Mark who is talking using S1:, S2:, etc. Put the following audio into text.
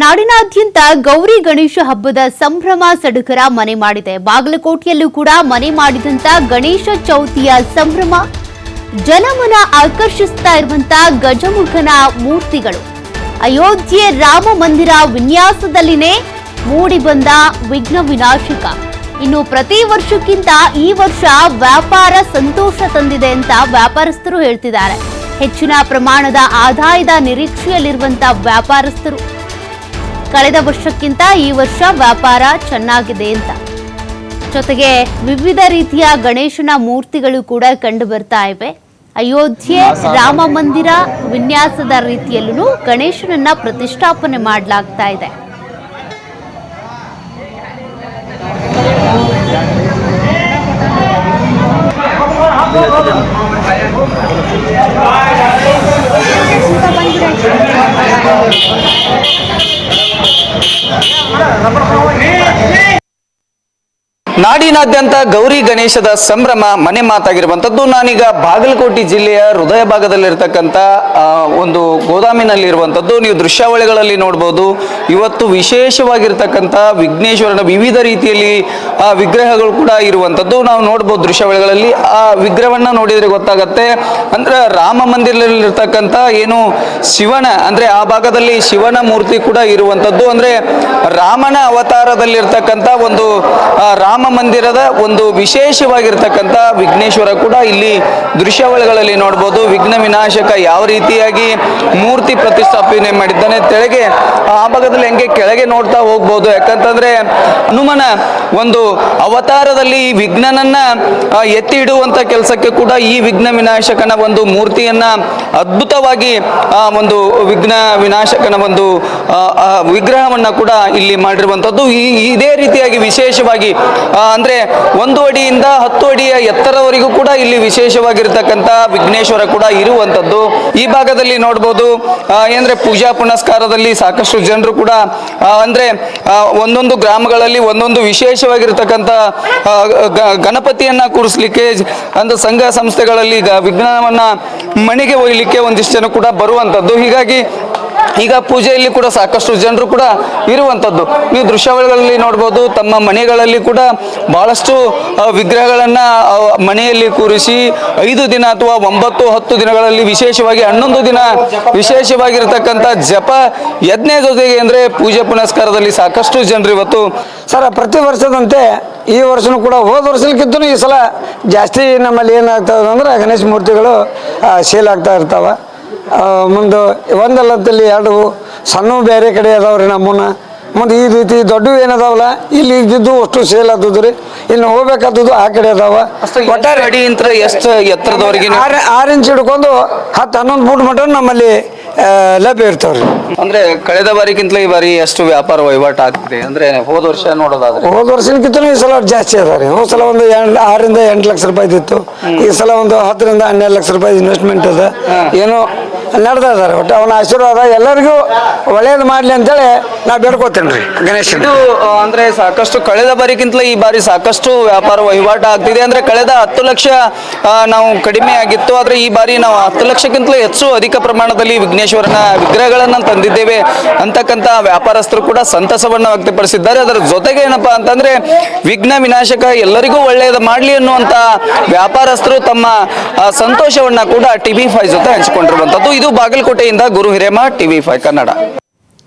S1: ನಾಡಿನಾದ್ಯಂತ ಗೌರಿ ಗಣೇಶ ಹಬ್ಬದ ಸಂಭ್ರಮ ಸಡಗರ ಮನೆ ಮಾಡಿದೆ. ಬಾಗಲಕೋಟೆಯಲ್ಲೂ ಕೂಡ ಮನೆ ಮಾಡಿದಂತ ಗಣೇಶ ಚೌತಿಯ ಸಂಭ್ರಮ ಜನಮನ ಆಕರ್ಷಿಸ್ತಾ ಇರುವಂತ ಗಜಮುಖನ ಮೂರ್ತಿಗಳು. ಅಯೋಧ್ಯೆ ರಾಮ ಮಂದಿರ ವಿನ್ಯಾಸದಲ್ಲಿನೇ ಮೂಡಿ ಬಂದ ವಿಘ್ನ ವಿನಾಶಕ. ಇನ್ನು ಪ್ರತಿ ವರ್ಷಕ್ಕಿಂತ ಈ ವರ್ಷ ವ್ಯಾಪಾರ ಸಂತೋಷ ತಂದಿದೆ ಅಂತ ವ್ಯಾಪಾರಸ್ಥರು ಹೇಳ್ತಿದ್ದಾರೆ. ಹೆಚ್ಚಿನ ಪ್ರಮಾಣದ ಆದಾಯದ ನಿರೀಕ್ಷೆಯಲ್ಲಿರುವಂತ ವ್ಯಾಪಾರಸ್ಥರು. ಕಳೆದ ವರ್ಷಕ್ಕಿಂತ ಈ ವರ್ಷ ವ್ಯಾಪಾರ ಚೆನ್ನಾಗಿದೆ ಅಂತ. ಜೊತೆಗೆ ವಿವಿಧ ರೀತಿಯ ಗಣೇಶನ ಮೂರ್ತಿಗಳು ಕೂಡ ಕಂಡು ಬರ್ತಾ ಇವೆ. ಅಯೋಧ್ಯೆ ರಾಮ ಮಂದಿರ ವಿನ್ಯಾಸದ ರೀತಿಯಲ್ಲೂ ಗಣೇಶನನ್ನ ಪ್ರತಿಷ್ಠಾಪನೆ ಮಾಡಲಾಗ್ತಾ ಇದೆ. ¡Ah! ¡Ah! ¡Ah!
S2: ನಾಡಿನಾದ್ಯಂತ ಗೌರಿ ಗಣೇಶದ ಸಂಭ್ರಮ ಮನೆ ಮಾತಾಗಿರುವಂಥದ್ದು. ನಾನೀಗ ಬಾಗಲಕೋಟೆ ಜಿಲ್ಲೆಯ ಹೃದಯ ಭಾಗದಲ್ಲಿರ್ತಕ್ಕಂಥ ಒಂದು ಗೋದಾಮಿನಲ್ಲಿರುವಂಥದ್ದು. ನೀವು ದೃಶ್ಯಾವಳಿಗಳಲ್ಲಿ ನೋಡ್ಬೋದು. ಇವತ್ತು ವಿಶೇಷವಾಗಿರ್ತಕ್ಕಂಥ ವಿಘ್ನೇಶ್ವರನ ವಿವಿಧ ರೀತಿಯಲ್ಲಿ ಆ, ವಿಗ್ರಹಗಳು ಕೂಡ ಇರುವಂಥದ್ದು. ನಾವು ನೋಡ್ಬೋದು ದೃಶ್ಯಾವಳಿಗಳಲ್ಲಿ. ಆ ವಿಗ್ರಹವನ್ನ ನೋಡಿದ್ರೆ ಗೊತ್ತಾಗತ್ತೆ. ಅಂದ್ರೆ ರಾಮ ಮಂದಿರದಲ್ಲಿರ್ತಕ್ಕಂಥ ಏನು ಶಿವನ ಅಂದ್ರೆ ಆ ಭಾಗದಲ್ಲಿ ಶಿವನ ಮೂರ್ತಿ ಕೂಡ ಇರುವಂಥದ್ದು. ಅಂದ್ರೆ ರಾಮನ ಅವತಾರದಲ್ಲಿರ್ತಕ್ಕಂಥ ಒಂದು ರಾಮ ಮಂದಿರದ ಒಂದು ವಿಶೇಷವಾಗಿರ್ತಕ್ಕಂಥ ವಿಘ್ನೇಶ್ವರ ಕೂಡ ಇಲ್ಲಿ ದೃಶ್ಯಾವಳಿಗಳಲ್ಲಿ ನೋಡ್ಬೋದು. ವಿಘ್ನ ವಿನಾಶಕ ಯಾವ ರೀತಿಯಾಗಿ ಮೂರ್ತಿ ಪ್ರತಿಷ್ಠಾಪನೆ ಮಾಡಿದ್ದಾನೆ ತೆಳಗೆ, ಆ ಭಾಗದಲ್ಲಿ ಹೆಂಗೆ ಕೆಳಗೆ ನೋಡ್ತಾ ಹೋಗ್ಬೋದು. ಯಾಕಂತಂದ್ರೆ ಹನುಮನ ಒಂದು ಅವತಾರದಲ್ಲಿ ಈ ವಿಘ್ನನನ್ನ ಎತ್ತಿ ಇಡುವಂತ ಕೆಲಸಕ್ಕೆ ಕೂಡ ಈ ವಿಘ್ನ ವಿನಾಶಕನ ಒಂದು ಮೂರ್ತಿಯನ್ನ ಅದ್ಭುತವಾಗಿ, ಆ, ಒಂದು ವಿಘ್ನ ವಿನಾಶಕನ ಒಂದು ವಿಗ್ರಹವನ್ನ ಕೂಡ ಇಲ್ಲಿ ಮಾಡಿರುವಂತದ್ದು ಇದೇ ರೀತಿಯಾಗಿ ವಿಶೇಷವಾಗಿ ಅಂದ್ರೆ ಒಂದು ಅಡಿಯಿಂದ ಹತ್ತು ಅಡಿಯ ಎತ್ತರವರೆಗೂ ಕೂಡ ಇಲ್ಲಿ ವಿಶೇಷವಾಗಿರ್ತಕ್ಕಂಥ ವಿಘ್ನೇಶ್ವರ ಕೂಡ ಇರುವಂತದ್ದು ಈ ಭಾಗದಲ್ಲಿ ನೋಡ್ಬೋದು ಏನಂದರೆ ಪೂಜಾ ಪುನಸ್ಕಾರದಲ್ಲಿ ಸಾಕಷ್ಟು ಜನರು ಕೂಡ ಅಂದರೆ ಒಂದೊಂದು ಗ್ರಾಮಗಳಲ್ಲಿ ಒಂದೊಂದು ವಿಶೇಷವಾಗಿರ್ತಕ್ಕಂಥ ಗಣಪತಿಯನ್ನು ಕೂರಿಸ್ಲಿಕ್ಕೆ, ಅಂದ್ರೆ ಸಂಘ ಸಂಸ್ಥೆಗಳಲ್ಲಿ ಗ- ಮಣಿಗೆ ಒಯ್ಯಲಿಕ್ಕೆ ಒಂದಿಷ್ಟು ಜನ ಕೂಡ ಬರುವಂಥದ್ದು. ಹೀಗಾಗಿ ಈಗ ಪೂಜೆಯಲ್ಲಿ ಕೂಡ ಸಾಕಷ್ಟು ಜನರು ಕೂಡ ಇರುವಂಥದ್ದು ನೀವು ದೃಶ್ಯಾವಳಿಗಳಲ್ಲಿ ನೋಡ್ಬೋದು, ತಮ್ಮ ಮನೆಗಳಲ್ಲಿ ಕೂಡ ಬಹಳಷ್ಟು ವಿಗ್ರಹಗಳನ್ನು ಮನೆಯಲ್ಲಿ ಕೂರಿಸಿ ಐದು ದಿನ ಅಥವಾ ಒಂಬತ್ತು, ಹತ್ತು ದಿನಗಳಲ್ಲಿ ವಿಶೇಷವಾಗಿ ಹನ್ನೊಂದು ದಿನ ವಿಶೇಷವಾಗಿರ್ತಕ್ಕಂಥ ಜಪ ಯಜ್ಞ ಜೊತೆಗೆ ಅಂದರೆ ಪೂಜೆ ಪುನಸ್ಕಾರದಲ್ಲಿ ಸಾಕಷ್ಟು ಜನರು ಇವತ್ತು
S3: ಸರ್, ಪ್ರತಿ ವರ್ಷದಂತೆ ಈ ವರ್ಷನೂ ಕೂಡ ಹೋದ ವರ್ಷಕ್ಕಿಂತ ಈ ಸಲ ಜಾಸ್ತಿ ನಮ್ಮಲ್ಲಿ ಏನಾಗ್ತದೆ ಅಂದ್ರೆ ಗಣೇಶ ಮೂರ್ತಿಗಳು ಸೇಲ್ ಆಗ್ತಾ ಇರ್ತಾವೆ. ಮುಂದೆ ಒಂದಲ್ಲಂತಲ್ಲಿ ಎರಡು ಸಣ್ಣ ಬೇರೆ ಕಡೆ ಅದಾವ್ರಿ ನಮ್ಮನ್ನ ಮುಂದೆ ಈ ರೀತಿ ದೊಡ್ಡ ಏನದಾವಲ್ಲ ಇಲ್ಲಿ ಇದ್ದಿದ್ದು ಅಷ್ಟು ಸೇಲ್ ಆದದ್ದು ರೀ ಇನ್ನು ಹೋಗ್ಬೇಕಾದದ್ದು ಆ ಕಡೆ ಅದಾವ.
S2: ಒಟ್ಟಾರೆ ಅಡಿ ಇಂತ್ರ ಎಷ್ಟು ಎತ್ತರದವ್ರಿಗೆ
S3: ಆರು ಆರು ಇಂಚ್ ಹಿಡ್ಕೊಂಡು ಹತ್ತು ಹನ್ನೊಂದು ಫುಟ್ ಮಟ್ಟ ನಮ್ಮಲ್ಲಿ ಲಭ್ಯ ಇರ್ತಾವ್ರಿ.
S2: ಅಂದ್ರೆ ಕಳೆದ ಬಾರಿಗಿಂತ ಈ ಬಾರಿ ಎಷ್ಟು ವ್ಯಾಪಾರ ವಹಿವಾಟು ಆಗ್ತಿದೆ. ಅಂದ್ರೆ ಹೋದ ವರ್ಷ ನೋಡೋದಾದ್ರೆ.
S3: ಹೋದ ವರ್ಷಕ್ಕಿಂತ ಈ ಸಲ ಜಾಸ್ತಿ ಅದ ರೀ ಹೋದ ಸಲ ಒಂದು ಎಂಟ್- ಆರರಿಂದ ಎಂಟು ಲಕ್ಷ ರೂಪಾಯಿ ಇತ್ತು ಈ ಸಲ ಒಂದು ಹತ್ತರಿಂದ ಹನ್ನೆರಡು ಲಕ್ಷ ರೂಪಾಯಿ ಇನ್ವೆಸ್ಟ್ಮೆಂಟ್ ಅದ. ಏನೋ ನಡೆದ ಅದಾರ ಒಟ್ಟು ಅವನ ಆಶೀರ್ವಾದ ಎಲ್ಲರಿಗೂ ಒಳ್ಳೇದು ಮಾಡಲಿ ಅಂತೇಳಿ ನಾ ಬೇಡ್ಕೋತೇನೆ ರೀ ಗಣೇಶ್
S2: ಇದು ಅಂದ್ರೆ ಸಾಕಷ್ಟು ಕಳೆದ ಬಾರಿಗಿಂತಲೂ ಈ ಬಾರಿ ಸಾಕಷ್ಟು ವ್ಯಾಪಾರ ವಹಿವಾಟ ಆಗ್ತಿದೆ. ಅಂದ್ರೆ ಕಳೆದ ಹತ್ತು ಲಕ್ಷ ನಾವು ಕಡಿಮೆ ಆಗಿತ್ತು. ಆದರೆ ಈ ಬಾರಿ ನಾವು ಹತ್ತು ಲಕ್ಷಕ್ಕಿಂತಲೂ ಹೆಚ್ಚು ಅಧಿಕ ಪ್ರಮಾಣದಲ್ಲಿ ವಿಘ್ನೇಶ್ವರನ ವಿಗ್ರಹಗಳನ್ನು ತಂದಿದ್ದೇವೆ ಅಂತಕ್ಕಂಥ ವ್ಯಾಪಾರಸ್ಥರು ಕೂಡ ಸಂತಸವನ್ನ ವ್ಯಕ್ತಪಡಿಸಿದ್ದಾರೆ. ಅದರ ಜೊತೆಗೆ ಏನಪ್ಪಾ ಅಂತಂದ್ರೆ ವಿಘ್ನ ವಿನಾಶಕ ಎಲ್ಲರಿಗೂ ಒಳ್ಳೆಯದು ಮಾಡಲಿ ಅನ್ನುವಂತ ವ್ಯಾಪಾರಸ್ಥರು ತಮ್ಮ ಆ, ಸಂತೋಷವನ್ನ ಕೂಡ ಟಿವಿ ಫೈವ್ ಜೊತೆ ಹಂಚಿಕೊಂಡಿರುವಂತದ್ದು ಇದು ಬಾಗಲಕೋಟೆಯಿಂದ ಗುರು ಹಿರೇಮ ಟಿವಿ ಫೈವ್ ಕನ್ನಡ.